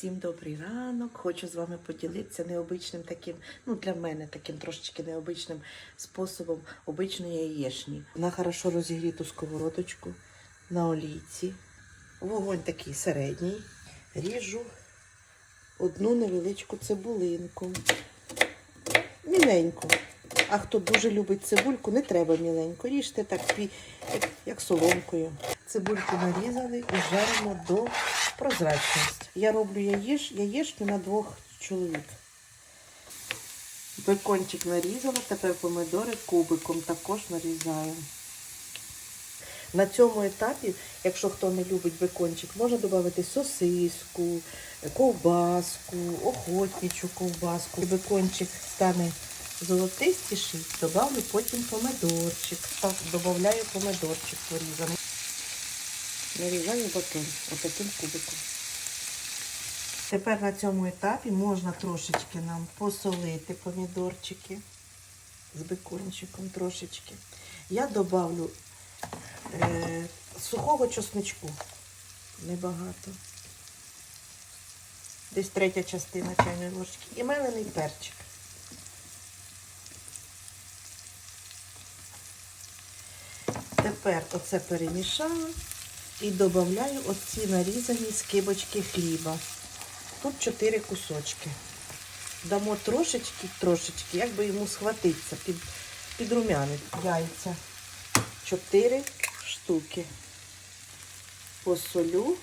Всім добрий ранок. Хочу з вами поділитися необичним таким, ну для мене таким трошечки необичним способом обичної яєшні. На хорошо розігріту сковородочку на олійці. Вогонь такий середній. Ріжу одну невеличку цибулинку. Міленьку. А хто дуже любить цибульку, не треба міленько. Ріжте так, як, як соломкою. Цибульку нарізали і жаримо до прозрачності. Я роблю яєш, яєшню на двох чоловік. Бекончик нарізала, тепер помидори кубиком також нарізаю. На цьому етапі, якщо хто не любить бекончик, можна додати сосиску, ковбаску, охотничу ковбаску. Бекончик стане золотистіший, додавлю потім помидорчик. Так, додаю помидорчик порізаний. Нарізаю бекон отаким кубиком. Тепер на цьому етапі можна трошечки нам посолити помідорчики з бекончиком трошечки. Я додавлю е, сухого чесничку. Небагато. Десь третя частина чайної ложки. І мелений перчик. Тепер оце перемішала і додаю оці нарізані скибочки хліба. Тут 4 кусочки. Дамо трошечки, трошечки, як би йому схватитися, під, підрумянить яйця. 4 штуки. Посолю,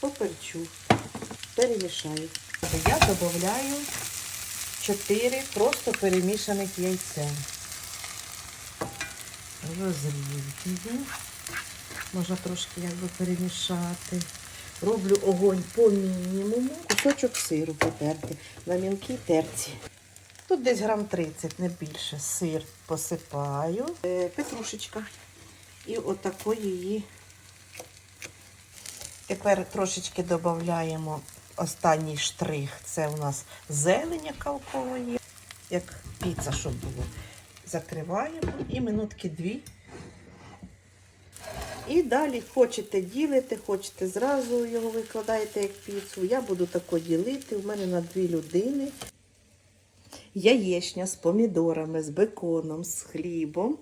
поперчу, перемішаю. Я додаю 4 просто перемішаних яйця. Розрівнюю. Можна трошки якби перемішати. Роблю огонь по мінімуму. Кусочок сиру потерти на мілкій терці. Тут десь грам 30, не більше. Сир посипаю. Е, Петрушечка. І отако її. Тепер трошечки додаємо останній штрих. Це у нас зелень, яка. Як піца, щоб було. Закриваємо і минутки дві. І далі хочете ділити, хочете зразу його викладаєте як піцу. Я буду тако ділити. У мене на дві людини. Яєчня з помідорами, з беконом, з хлібом,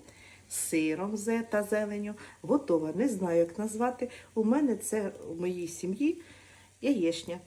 з сиром та зеленю. Готова. Не знаю, як назвати. У мене це в моїй сім'ї яєчня.